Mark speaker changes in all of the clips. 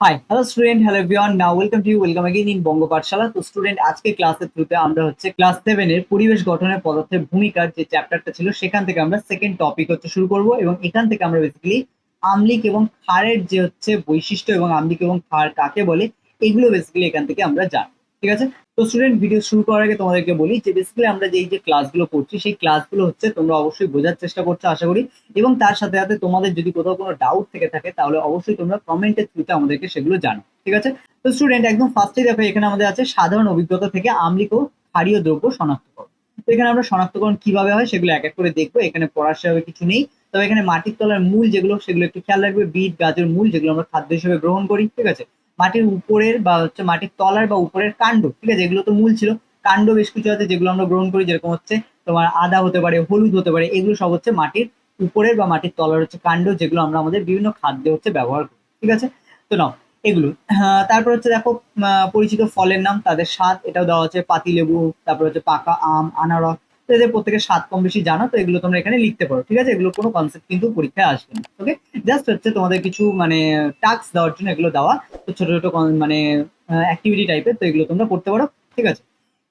Speaker 1: hi hello student hello everyone now welcome to you welcome again in Banga Pathshala তো student আজকে ক্লাসের থ্রুতে আমরা হচ্ছে ক্লাস সেভেনের পরিবেশ গঠনের পদার্থের ভূমিকার যে চ্যাপ্টারটা ছিল সেখান থেকে আমরা সেকেন্ড টপিক হচ্ছে শুরু করব এবং এখান থেকে আমরা বেসিক্যালি আম্লিক এবং ক্ষারের যে হচ্ছে বৈশিষ্ট্য এবং আম্লিক এবং ক্ষার কাকে বলে এগুলো বেসিক্যালি এখান থেকে আমরা জানি ঠিক আছে? তো স্টুডেন্ট ভিডিও শুরু করার আগে তোমাদেরকে বলি যে বেসিক্যালি আমরা যে এই যে ক্লাসগুলো করছি, সেই ক্লাসগুলো হচ্ছে তোমরা অবশ্যই বোঝার চেষ্টা করছ, আশা করি। এবং তার সাথে সাথে তোমাদের যদি কোথাও কোনো ডাউট থেকে থাকে, তাহলে অবশ্যই তোমরা কমেন্টের থ্রুতে আমাদেরকে সেগুলো জানো, ঠিক আছে? তো স্টুডেন্ট একদম ফার্স্টে দেখো, এখানে আমাদের আছে সাধারণ অভিজ্ঞতা থেকে আম্লিক ও ক্ষারীয় দ্রব্য শনাক্তকরণ। তো এখানে আমরা শনাক্তকরণ কীভাবে হয় সেগুলো এক এক করে দেখব, এখানে পড়ার সেভাবে কিছু নেই। তবে এখানে মাটির তলার মূল যেগুলো, সেগুলো একটু খেয়াল রাখবে, বিট, গাজর মূল যেগুলো আমরা খাদ্য হিসেবে গ্রহণ করি, ঠিক আছে? মাটির উপরের বা হচ্ছে মাটির তলার বা উপরের কাণ্ড, ঠিক আছে? এগুলো তো মূল ছিল। কাণ্ড বেশ কিছু আছে যেগুলো আমরা গ্রহণ করি, যেরকম হচ্ছে তোমার আদা হতে পারে, হলুদ হতে পারে, এগুলো সব হচ্ছে মাটির উপরের বা মাটির তলার হচ্ছে কাণ্ড যেগুলো আমরা আমাদের বিভিন্ন খাদ্যে হচ্ছে ব্যবহার করি, ঠিক আছে? তো নাও, এগুলো। তারপর হচ্ছে দেখো পরিচিত ফলের নাম, তাদের স্বাদ, এটাও দেওয়া হচ্ছে পাতিলেবু, তারপর হচ্ছে পাকা আম, আনারস তো প্রত্যেকের স্বাদ কম বেশি জানো, তো এগুলো তোমরা এখানে লিখতে পারো, ঠিক আছে? এগুলো কোনো কনসেপ্ট কিন্তু পরীক্ষায় আসবে না ওকে জাস্ট হচ্ছে তোমাদের কিছু মানে টাস্ক দেওয়ার জন্য এগুলো দেওয়া, তো ছোট ছোট মানে অ্যাক্টিভিটি টাইপের তো এগুলো তোমরা করতে পারো, ঠিক আছে?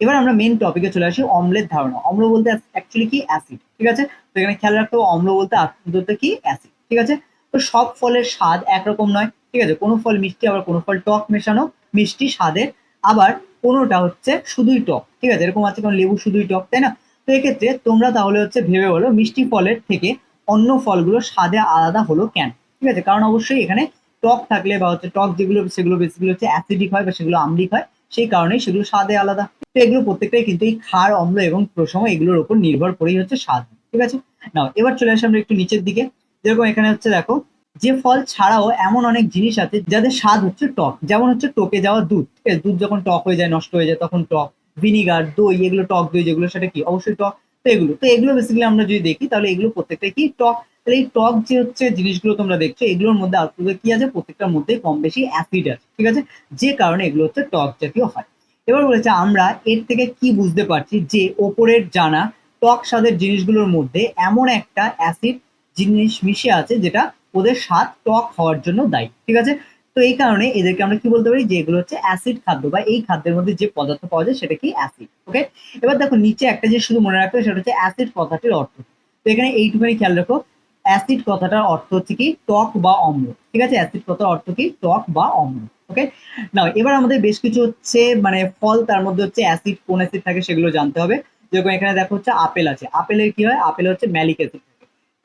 Speaker 1: এবার আমরা মেন টপিকে চলে আসি অম্লের ধারণা। অম্ল বলতে অ্যাকচুয়ালি কি? অ্যাসিড ঠিক আছে? তো এখানে খেয়াল রাখতে হবে, অম্ল বলতে বলতে কি? অ্যাসিড ঠিক আছে? তো সব ফলের স্বাদ একরকম নয়, ঠিক আছে? কোনো ফল মিষ্টি, আবার কোনো ফল টক মেশানো মিষ্টি স্বাদের, আবার কোনোটা হচ্ছে শুধুই টক, ঠিক আছে? এরকম আছে কারণ লেবু শুধুই টক, তাই না? তো এক্ষেত্রে তোমরা তাহলে হচ্ছে ভেবে বলো মিষ্টি ফলের থেকে অন্য ফলগুলো স্বাদে আলাদা হলো কেন? ঠিক আছে? কারণ অবশ্যই এখানে টক থাকলে বা হচ্ছে টক যেগুলো, সেগুলো বেসিক্যালি হচ্ছে অ্যাসিডিক হয় বা সেগুলো আম্লিক হয়, সেই কারণেই সেগুলো স্বাদে আলাদা। তো এগুলো প্রত্যেকটাই কিন্তু এই ক্ষার, অম্ল এবং প্রসম এগুলোর উপর নির্ভর করেই হচ্ছে স্বাদ। ঠিক আছে? নাও, এবার চলে আসি আমরা একটু নিচের দিকে। যেরকম এখানে হচ্ছে দেখো, যে ফল ছাড়াও এমন অনেক জিনিস আছে যাদের স্বাদ হচ্ছে টক। যেমন হচ্ছে টকে যাওয়া দুধ। দুধ যখন টক হয়ে যায়, নষ্ট হয়ে যায়, তখন টক। ভিনিগার, দই, এগুলো টক দই যেগুলো, সেটা কি? অবশ্যই টক। তো এগুলো তো এগুলো বেসিক্যালি আমরা যদি দেখি, তাহলে এগুলো প্রত্যেকটাই কি টক? তাহলে এই টক যে হচ্ছে জিনিসগুলো তোমরা দেখছ, এগুলোর মধ্যে আসলে কি আছে? প্রত্যেকটার মধ্যে কম বেশি অ্যাসিড আছে, ঠিক আছে? যে কারণে এগুলো হচ্ছে টক জাতীয় হয়। এবার বলেছে, আমরা এর থেকে কি বুঝতে পারছি যে ওপরের জানা টক স্বাদের জিনিসগুলোর মধ্যে এমন একটা অ্যাসিড জিনিস মিশে আছে যেটা ওদের স্বাদ টক হওয়ার জন্য দায়ী, ঠিক আছে? তো এই কারণে এদেরকে আমরা কি বলতে পারি? যে এগুলো হচ্ছে অ্যাসিড খাদ্য বা এই খাদ্যের মধ্যে যে পদার্থ পাওয়া যায় সেটা কি অ্যাসিড ওকে এবার দেখো নিচে একটা যে শুধু মনে রাখতে হবে, সেটা হচ্ছে অ্যাসিড কথাটির অর্থ তো এখানে এইটুখানি খেয়াল রাখো অ্যাসিড কথাটার অর্থ হচ্ছে কি? টক বা অম্ল, ঠিক আছে? অ্যাসিড কথার অর্থ কি? টক বা অম্ল ওকে না এবার আমাদের বেশ কিছু হচ্ছে মানে ফল তার মধ্যে হচ্ছে অ্যাসিড কোন অ্যাসিড থাকে সেগুলো জানতে হবে। যেরকম এখানে দেখো হচ্ছে আপেল আছে, আপেলের কি হয়? আপেল হচ্ছে ম্যালিক অ্যাসিড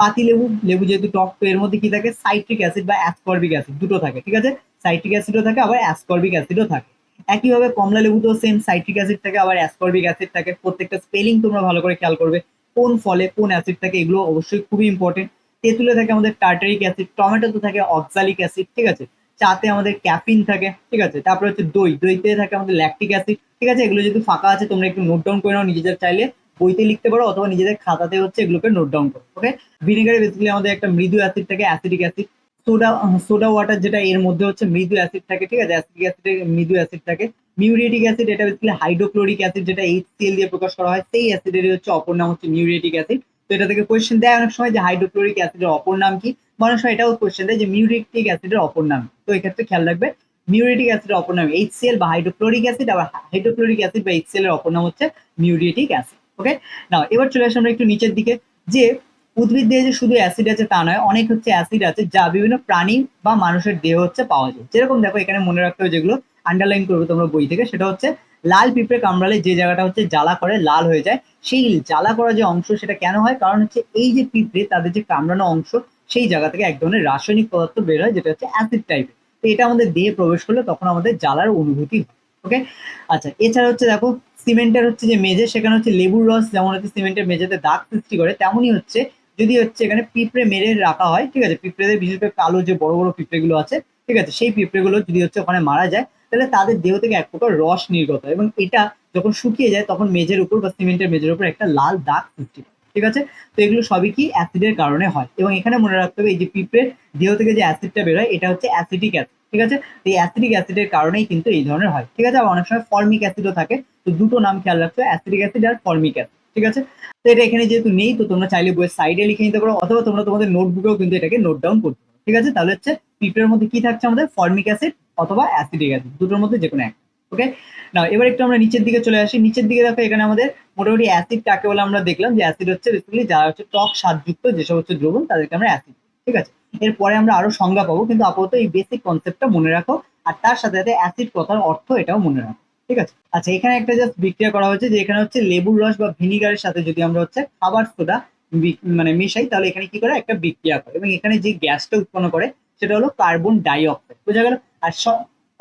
Speaker 1: পাতি লেবু লেবু যেহেতু টক, তো এর মধ্যে কি থাকে? সাইট্রিক অ্যাসিড বা অ্যাসকর্বিক অ্যাসিড দুটো থাকে, ঠিক আছে? সাইট্রিক অ্যাসিডও থাকে, আবার অ্যাসকর্বিক অ্যাসিডও থাকে। একইভাবে কমলা লেবুতেও সেম সাইট্রিক অ্যাসিড থাকে, আবার অ্যাসকর্বিক অ্যাসিড থাকে। প্রত্যেকটা স্পেলিং তোমরা ভালো করে খেয়াল করবে, কোন ফলে কোন অ্যাসিড থাকে, এগুলো অবশ্যই খুবই ইম্পর্টেন্ট তেঁতুলে থাকে আমাদের টার্টারিক অ্যাসিড, টমেটোতে থাকে অক্সালিক অ্যাসিড, ঠিক আছে? চাতে আমাদের ক্যাফিন থাকে, ঠিক আছে? তারপরে হচ্ছে দই, দইতে থাকে আমাদের ল্যাকটিক অ্যাসিড ঠিক আছে? এগুলো যদি ফাঁকা আছে, তোমরা একটু নোট ডাউন করে নাও, নিজেদের চাইলে। বইতে লিখতে পারো অথবা নিজেদের খাতাতে হচ্ছে এগুলোকে নোট ডাউন করো ওকে ভিনেগারে বেসিক্যালি আমাদের একটা মৃদু অ্যাসিড থাকে acidic acid soda soda water যেটা এর মধ্যে হচ্ছে মৃদু অ্যাসিড থাকে, ঠিক আছে? অ্যাসিডিক অ্যাসিডের মৃদু অ্যাসিড থাকে। মিউরিয়েটিক অ্যাসিড এটা বেসিক্যালি হাইড্রোক্লোরিক অ্যাসিড যেটা এইচসিএল দিয়ে প্রকাশ করা হয়, সেই অ্যাসিডেরই হচ্ছে অপর নাম হচ্ছে মিউরিয়েটিক অ্যাসিড তো এটা থেকে কোয়েশ্চেন দেয় অনেক সময় যে হাইড্রোক্লোরিক অ্যাসিডের অপর নাম কি? অনেক সময় এটাও কোয়েশ্চেন দেয় যে মিউরিয়েটিক অ্যাসিডের অপর নাম? তো এক্ষেত্রে খেয়াল রাখবে মিউরিয়েটিক অ্যাসিডের অপর নাম এইচসিএল বা হাইড্রোক্লোরিক অ্যাসিড আবার হাইড্রোক্লোরিক অ্যাসিড বা এইচসিএল এর অপর নাম হচ্ছে মিউরিয়েটিক অ্যাসিড ওকে নাও এবার চলে আসি আমরা একটু নিচের দিকে। যে উদ্ভিদ দেহে যে শুধু অ্যাসিড আছে তা নয়, অনেক হচ্ছে অ্যাসিড আছে যা বিভিন্ন প্রাণী বা মানুষের দেহ হচ্ছে পাওয়া যায়। যেরকম দেখো, এখানে মনে রাখতে হবে যেগুলো আন্ডারলাইন করবে তোমরা বই থেকে, সেটা হচ্ছে লাল পিঁপড়ে কামড়ালে যে জায়গাটা হচ্ছে জ্বালা করে, লাল হয়ে যায়, সেই জ্বালা করা যে অংশ সেটা কেন হয়? কারণ হচ্ছে এই যে পিঁপড়ে, তাদের যে কামড়ানো অংশ, সেই জায়গা থেকে এক ধরনের রাসায়নিক পদার্থ বের হয়, যেটা হচ্ছে অ্যাসিড টাইপের তো এটা আমাদের দেহে প্রবেশ করলে তখন আমাদের জ্বালার অনুভূতি হয়। ওকে আচ্ছা এছাড়া হচ্ছে দেখো, সিমেন্টের হচ্ছে যে মেঝে, সেখানে হচ্ছে লেবুর রস যেমন হচ্ছে সিমেন্টের মেঝেতে দাগ সৃষ্টি করে, তেমনই হচ্ছে যদি হচ্ছে এখানে পিঁপড়ে মেরে রাখা হয়, ঠিক আছে? পিঁপড়েদের বিশেষ করে কালো যে বড় বড় পিঁপড়েগুলো আছে, ঠিক আছে? সেই পিঁপড়েগুলো যদি হচ্ছে ওখানে মারা যায়, তাহলে তাদের দেহ থেকে এক প্রকার রস নির্গত এবং এটা যখন শুকিয়ে যায়, তখন মেঝের উপর বা সিমেন্টের মেঝের উপর একটা লাল দাগ সৃষ্টি হয় ঠিক আছে? তো এগুলো সবই কি অ্যাসিডের কারণে হয়। এবং এখানে মনে রাখতে হবে, এই যে পিঁপড়ের দেহ থেকে যে অ্যাসিডটা বেরোয়, এটা হচ্ছে অ্যাসিডিক অ্যাসিড ঠিক আছে? তো এই অ্যাসিডিক অ্যাসিডের কারণেই কিন্তু এই ধরনের হয়, ঠিক আছে? আবার অনেক সময় ফর্মিক অ্যাসিডও থাকে। তো দুটো নাম খেয়াল রাখছো অ্যাসিডিক অ্যাসিড আর ফর্মিক অ্যাসিড ঠিক আছে? তো এটা এখানে যেহেতু নেই, তো তোমরা চাইলে বইয়ের সাইডে লিখে নিতে পারো, অথবা তোমরা তোমাদের নোটবুকেও কিন্তু এটাকে নোট ডাউন করতে পারো, ঠিক আছে? তাহলে হচ্ছে পিঁপড়ের মধ্যে কি থাকছে আমাদের? ফর্মিক অ্যাসিড অথবা অ্যাসিডিক অ্যাসিড দুটোর মধ্যে যে কোনো এক। ওকে না এবার একটু আমরা নিচের দিকে চলে আসি। নিচের দিকে দেখো, এখানে আমাদের মোটামুটি অ্যাসিড কাকে বলে আমরা দেখলাম যে অ্যাসিড হচ্ছে বেসিক্যালি যারা হচ্ছে টক স্বাদযুক্ত, যেসব হচ্ছে দ্রবণ, তাদেরকে আমরা অ্যাসিড ঠিক আছে? এরপরে আমরা আরও সংজ্ঞা পাবো, কিন্তু আপাতত এই বেসিক কনসেপ্টটা মনে রাখো, আর তার সাথে সাথে অ্যাসিড কথার অর্থ এটাও মনে রাখো, ঠিক আছে? আচ্ছা এখানে একটা জাস্ট বিক্রিয়া করা হয়েছে যে এখানে হচ্ছে লেবুর রস বা ভিনিগারের সাথে যদি আমরা হচ্ছে খাবার সোডা মানে মেশাই, তাহলে এখানে কি করে? একটা বিক্রিয়া করে। এবং এখানে যে গ্যাসটা উৎপন্ন করে, সেটা হলো কার্বন ডাই অক্সাইড বোঝা গেল? আর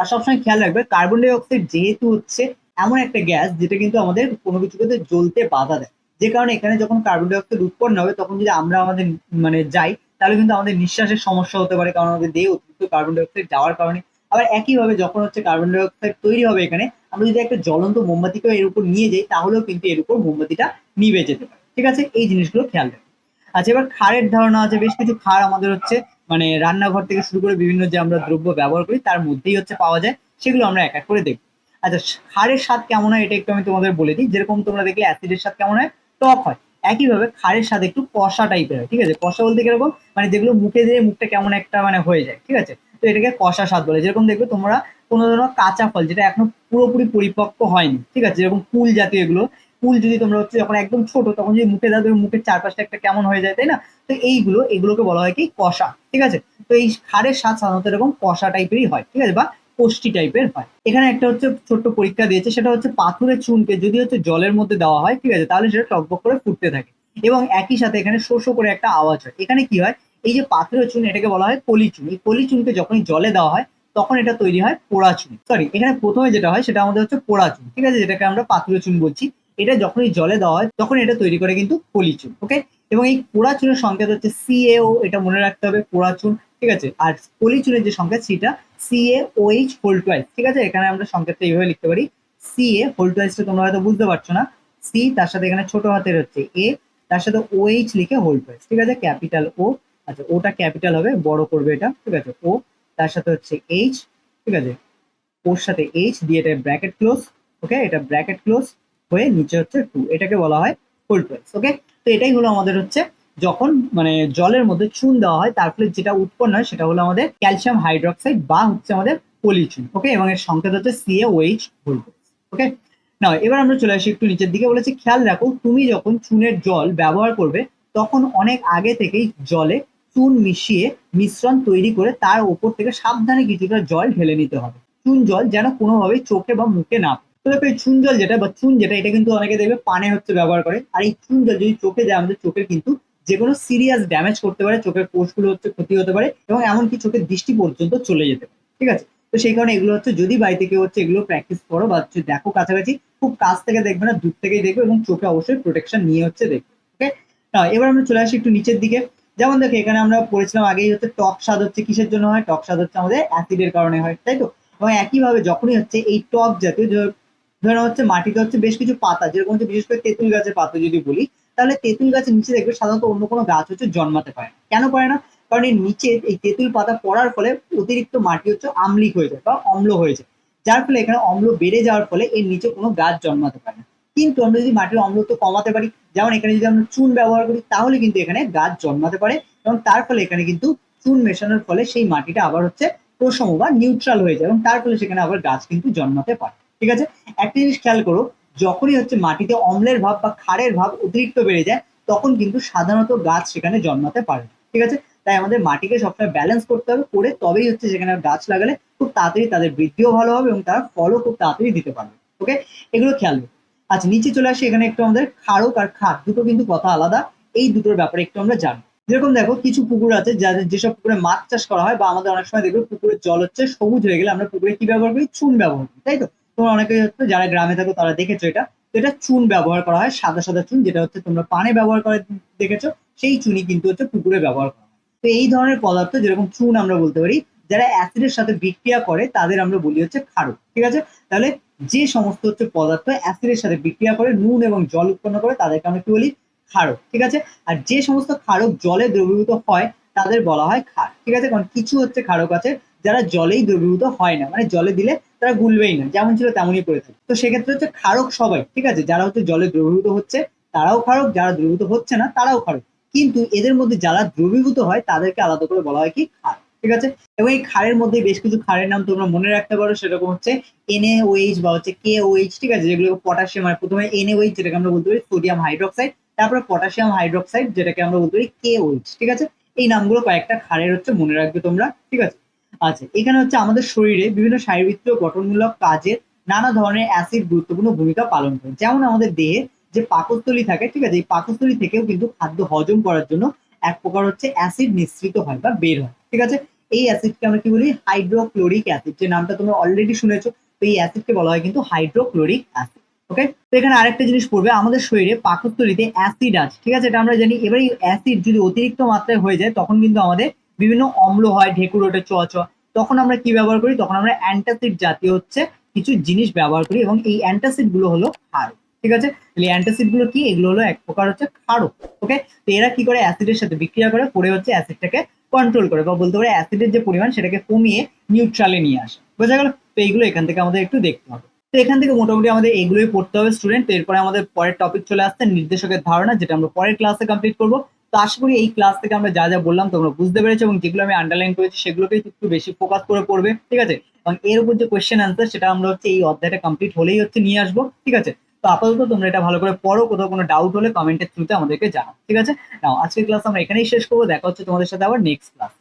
Speaker 1: আর সবসময় খেয়াল রাখবে কার্বন ডাই অক্সাইড যেহেতু হচ্ছে এমন একটা গ্যাস যেটা কিন্তু আমাদের কোনো কিছুকে জ্বলতে বাধা দেয়। যে কারণে এখানে যখন কার্বন ডাই অক্সাইড উৎপন্ন হবে, তখন যদি আমরা আমাদের মানে যাই, তাহলে কিন্তু আমাদের নিঃশ্বাসের সমস্যা হতে পারে, কারণ আমাদের দেহে অতিরিক্ত কার্বন ডাই অক্সাইড যাওয়ার কারণে। আবার একইভাবে যখন হচ্ছে কার্বন ডাই অক্সাইড তৈরি হবে এখানে, আমরা যদি একটা জ্বলন্ত মোমবাতিকে এর উপর নিয়ে যাই, তাহলেও কিন্তু এর উপর মোমবাতিটা নিভে যেতে পারে। ঠিক আছে? এই জিনিসগুলো খেয়াল রাখবে। আচ্ছা এবার খাড়ের ধারণা আছে, বেশ কিছু খার আমাদের হচ্ছে মানে রান্নাঘর থেকে শুরু করে বিভিন্ন যে আমরা দ্রব্য ব্যবহার করি, তার মধ্যেই হচ্ছে পাওয়া যায়, সেগুলো আমরা এক এক করে দেখব। আচ্ছা খারের স্বাদ কেমন হয় এটা একটু আমি তোমাদের বলে দিই। যেরকম তোমরা দেখলে অ্যাসিডের স্বাদ কেমন হয়? টক হয়। একইভাবে খারের স্বাদ একটু কষা টাইপের হয়, ঠিক আছে? কষা বলতে কীরকম? মানে যেগুলো মুখে দিয়ে মুখটা কেমন একটা মানে হয়ে যায়, ঠিক আছে? তো এটাকে কষা স্বাদ বলে। যেরকম দেখবে তোমরা কোনো ধরনের কাঁচা ফল, যেটা এখনও পুরোপুরি পরিপক্ক হয়নি, ঠিক আছে? যেরকম কুল জাতীয় এগুলো কুল যদি তোমরা হচ্ছে যখন একদম ছোট, তখন যদি মুখে দাও মুখের চারপাশটা একটা কেমন হয়ে যায়, তাই না? তো এইগুলো, এগুলোকে বলা হয় কি? কষা, ঠিক আছে? তো এই খারের স্বাদ সাধারণত এরকম কষা টাইপেরই হয়, ঠিক আছে? বা কোষ্টি টাইপের হয়। এখানে একটা হচ্ছে ছোট্ট পরীক্ষা দিয়েছে, সেটা হচ্ছে পাথরের চুনকে যদি হচ্ছে জলের মধ্যে দেওয়া হয়, ঠিক আছে? তাহলে সেটা টকবক করে ফুটতে থাকে। এবং একই সাথে এখানে শো শো করে একটা আওয়াজ হয়। এখানে কি হয়? এই যে পাথরের চুন, এটাকে বলা হয় কলি চুন। এই কলি চুনকে যখনই জলে দেওয়া হয়, তখন এটা তৈরি হয় পোড়া চুন। সরি এখানে প্রথমে যেটা হয়, সেটা আমাদের হচ্ছে পোড়া চুন, ঠিক আছে? যেটাকে আমরা পাথরের চুন বলছি। এটা যখনই জলে দেওয়া হয়, তখন এটা তৈরি করে কিন্তু কলি চুন ওকে এবং এই পোড়া চুনের সংকেত হচ্ছে সিএও এটা মনে রাখতে হবে, পোড়া চুন, ঠিক আছে? আর কলি চুনের যে সংকেত, সেটা সিএ ওএইচ হোল টুয়াইস ঠিক আছে? এখানে আমরা সংকেতটা এইভাবে লিখতে পারি সিএ হোল টুয়াইসটা তোমরা হয়তো বুঝতে পারছ না সি তার সাথে এখানে ছোট হাতের হচ্ছে এ তার সাথে ওএইচ লিখে হোল টুয়াইস ঠিক আছে? ক্যাপিটাল ও আচ্ছা ওটা ক্যাপিটাল হবে, বড় করবে এটা, ঠিক আছে? ও তার সাথে হচ্ছে এইচ ঠিক আছে? ওর সাথে এইচ দিয়ে এটা ব্র্যাকেট ক্লোজ ওকে এটা ব্র্যাকেট ক্লোজ হয়ে নিচে হচ্ছে টু এটাকে বলা হয় হোল টুয়াইস ওকে তো এটাই হলো আমাদের হচ্ছে যখন মানে জলের মধ্যে চুন দেওয়া হয়, তার ফলে যেটা উৎপন্ন হয় সেটা হলো আমাদের ক্যালসিয়াম হাইড্রোক্সাইড বা হচ্ছে আমাদের পলিচুন ওকে এবং এর সংকেত হচ্ছে CA OH whole twice okay না এবার আমরা চলে আসি একটু নিচের দিকে বলেছি, খেয়াল রাখো, তুমি যখন চুনের জল ব্যবহার করবে, তখন অনেক আগে থেকেই জলে চুন মিশিয়ে মিশ্রণ তৈরি করে তার উপর থেকে সাবধানে কিছুটা জল ঢেলে নিতে হবে। চুন জল যেন কোনোভাবেই চোখে বা মুখে না তো দেখো এই চুন জল যেটা বা চুন যেটা, এটা কিন্তু অনেকে দেখবে পানে হচ্ছে ব্যবহার করে। আর এই চুন জল যদি চোখে যায়, আমাদের চোখের কিন্তু যে কোনো সিরিয়াস ড্যামেজ করতে পারে, চোখের কোষগুলো হচ্ছে ক্ষতি হতে পারে এবং এমনকি চোখের দৃষ্টি পর্যন্ত চলে যেতে পারে, ঠিক আছে? তো সেই কারণে এগুলো হচ্ছে, যদি বাড়িতে কেউ হচ্ছে এগুলো প্র্যাকটিস করো বা হচ্ছে দেখো কাছাকাছি, খুব কাছ থেকে দেখবে না, দূর থেকেই দেখবে এবং চোখে অবশ্যই প্রোটেকশন নিয়ে হচ্ছে দেখবে, ওকে? না, এবার আমরা চলে আসি একটু নিচের দিকে। যেমন দেখো, এখানে আমরা পড়েছিলাম আগেই হচ্ছে টক স্বাদ হচ্ছে কিসের জন্য হয়? টক স্বাদ হচ্ছে আমাদের অ্যাসিডের কারণে হয়, তাই তো? এবং একইভাবে যখনই হচ্ছে এই টক জাতীয় ধরো হচ্ছে মাটিতে হচ্ছে বেশ কিছু পাতা, যেরকম হচ্ছে বিশেষ করে তেঁতুল গাছের পাতা যদি বলি, তাহলে তেঁতুল গাছের নিচে দেখবে সাধারণত অন্য কোনো গাছ হচ্ছে জন্মাতে পারে না। কেন পারে না? কারণ এর নিচে এই তেঁতুল পাতা পড়ার ফলে অতিরিক্ত মাটি হচ্ছে আমলিক হয়ে যায় বা অম্ল হয়ে যায়। যার ফলে এখানে অম্ল বেড়ে যাওয়ার ফলে এর নিচে কোনো গাছ জন্মাতে পারে না। কিন্তু আমরা যদি মাটির অম্লত্ব কমাতে পারি, যেমন এখানে যদি আমরা চুন ব্যবহার করি, তাহলে কিন্তু এখানে গাছ জন্মাতে পারে এবং তার ফলে এখানে কিন্তু চুন মেশানোর ফলে সেই মাটিটা আবার হচ্ছে প্রসম বা নিউট্রাল হয়ে যায় এবং তার ফলে সেখানে আবার গাছ কিন্তু জন্মাতে পারে। ঠিক আছে? একটা জিনিস খেয়াল করো, যখনই হচ্ছে মাটিতে অম্লের ভাব বা ক্ষারের ভাব অতিরিক্ত বেড়ে যায়, তখন কিন্তু সাধারণত গাছ সেখানে জন্মাতে পারে, ঠিক আছে? তাই আমাদের মাটিকে সবসময় ব্যালেন্স করতে হবে, করে তবেই হচ্ছে সেখানে গাছ লাগালে খুব তাড়াতাড়ি তাদের বৃদ্ধিও ভালো হবে এবং তারা ফলও খুব তাড়াতাড়ি দিতে পারবে ওকে এগুলো খেয়াল আচ্ছা নিচে চলে আসি, এখানে একটু আমাদের ক্ষারক আর খাট দুটো কিন্তু কথা আলাদা, এই দুটোর ব্যাপারে একটু আমরা জানি। যেরকম দেখো, কিছু পুকুর আছে যাদের যেসব পুকুরে মাছ চাষ করা হয় বা আমাদের অনেক সময় দেখবে পুকুরের জল হচ্ছে সবুজ হয়ে গেলে আমরা পুকুরে কি ব্যবহার করি? চুন ব্যবহার করি, তাই তো? তোমরা অনেকে হচ্ছে যারা গ্রামে থাকো তারা দেখেছ এটা। তো এটা চুন ব্যবহার করা হয়, সাদা সাদা চুন, যেটা হচ্ছে তোমরা পানে ব্যবহার করে দেখেছ, সেই চুনই কিন্তু হচ্ছে পুকুরে ব্যবহার করা তো এই ধরনের পদার্থ, যেরকম চুন আমরা বলতে পারি, যারা অ্যাসিডের সাথে বিক্রিয়া করে, তাদের আমরা বলি হচ্ছে ক্ষারক ঠিক আছে? তাহলে যে সমস্ত হচ্ছে পদার্থ অ্যাসিডের সাথে বিক্রিয়া করে, নুন এবং জল উৎপন্ন করে, তাদেরকে আমরা কি বলি? ক্ষারক ঠিক আছে? আর যে সমস্ত ক্ষারক জলে দ্রবীভূত হয়, তাদের বলা হয় ক্ষার ঠিক আছে? কারণ কিছু হচ্ছে ক্ষারক আছে যারা জলেই দ্রবীভূত হয় না মানে জলে দিলে তারা গুলবেই না, যেমন ছিল তেমনই পড়ে থাকে। তো সেক্ষেত্রে হচ্ছে ক্ষারক সবাই, ঠিক আছে? যারা হচ্ছে জলে দ্রবীভূত হচ্ছে, তারাও ক্ষারক, যারা দ্রবীভূত হচ্ছে না, তারাও ক্ষারক। কিন্তু এদের মধ্যে যারা দ্রবীভূত হয়, তাদেরকে আলাদা করে বলা হয় কি ক্ষার, ঠিক আছে? এবং এই ক্ষারের মধ্যে বেশ কিছু ক্ষারের নাম তোমরা মনে রাখতে পারো, সেরকম হচ্ছে NaOH বা হচ্ছে KOH ঠিক আছে? যেগুলো পটাশিয়াম আর প্রথমে NaOH যেটাকে আমরা বলতে পারি, সোডিয়াম হাইড্রোক্সাইড, তারপরে পটাশিয়াম হাইড্রোক্সাইড যেটাকে আমরা বলতে পারি KOH ঠিক আছে? এই নামগুলো কয়েকটা ক্ষারের হচ্ছে মনে রাখবে তোমরা, ঠিক আছে? আচ্ছা এখানে হচ্ছে আমাদের শরীরে বিভিন্ন শারীরবৃত্তীয় গঠনমূলক কাজের নানা ধরনের অ্যাসিড গুরুত্বপূর্ণ ভূমিকা পালন করে। যেমন আমাদের দেহে যে পাকস্থলী থাকে, ঠিক আছে? এই পাকস্থলী থেকেও কিন্তু খাদ্য হজম করার জন্য এক প্রকার হচ্ছে অ্যাসিড নিঃসৃত হয় বা বের হয়, ঠিক আছে? এই অ্যাসিডকে আমরা কি বলি? হাইড্রোক্লোরিক অ্যাসিড যে নামটা তোমরা অলরেডি শুনেছো। তো এই অ্যাসিডকে বলা হয় কিন্তু হাইড্রোক্লোরিক অ্যাসিড ওকে তো এখানে আরেকটা জিনিস পড়বে, আমাদের শরীরে পাকস্থলীতে অ্যাসিড আছে, ঠিক আছে? এটা আমরা জানি। এবার এই অ্যাসিড যদি অতিরিক্ত মাত্রায় হয়ে যায়, তখন কিন্তু আমাদের বিভিন্ন অম্ল হয়, ঢেকুর ওঠে চ চ। তখন আমরা কি ব্যবহার করি? তখন আমরা অ্যান্টাসিড জাতীয় হচ্ছে কিছু জিনিস ব্যবহার করি এবং এই অ্যান্টাসিডগুলো হলো ক্ষার ঠিক আছে? তাহলে অ্যান্টাসিডগুলো কি? এগুলো হলো এক প্রকার হচ্ছে ক্ষারক ওকে তো এরা কি করে? অ্যাসিডের সাথে বিক্রিয়া করে পরে হচ্ছে অ্যাসিডটাকে কন্ট্রোল করে বা বলতে পারে অ্যাসিডের যে পরিমাণ সেটাকে কমিয়ে নিউট্রালে নিয়ে আসে। বোঝা গেল? তো এইগুলো এখান থেকে আমাদের একটু দেখতে হবে। তো এখান থেকে মোটামুটি আমাদের এগুলোই পড়তে হবে স্টুডেন্ট এরপরে আমাদের পরের টপিক চলে আসছে নির্দেশকের ধারণা, যেটা আমরা পরের ক্লাসে কমপ্লিট করব। তো আশা করি এই ক্লাস থেকে আমরা যা যা বললাম তোমরা বুঝতে পেরেছ এবং যেগুলো আমি আন্ডারলাইন করেছি সেগুলোকে একটু বেশি ফোকাস করে পড়বে, ঠিক আছে? এবং এর উপর যে কোয়েশ্চেন আনসার সেটা আমরা হচ্ছে এই অধ্যায়টা কমপ্লিট হলেই হচ্ছে নিয়ে আসব, ঠিক আছে? তো আপাতত তোমরা এটা ভালো করে পড়ো, কোথাও কোনো ডাউট হলে কমেন্টের থ্রুতে আমাদেরকে জানাও, ঠিক আছে? নাও আজকের ক্লাস আমরা এখানেই শেষ করব, দেখা হচ্ছে তোমাদের সাথে আবার নেক্সট ক্লাস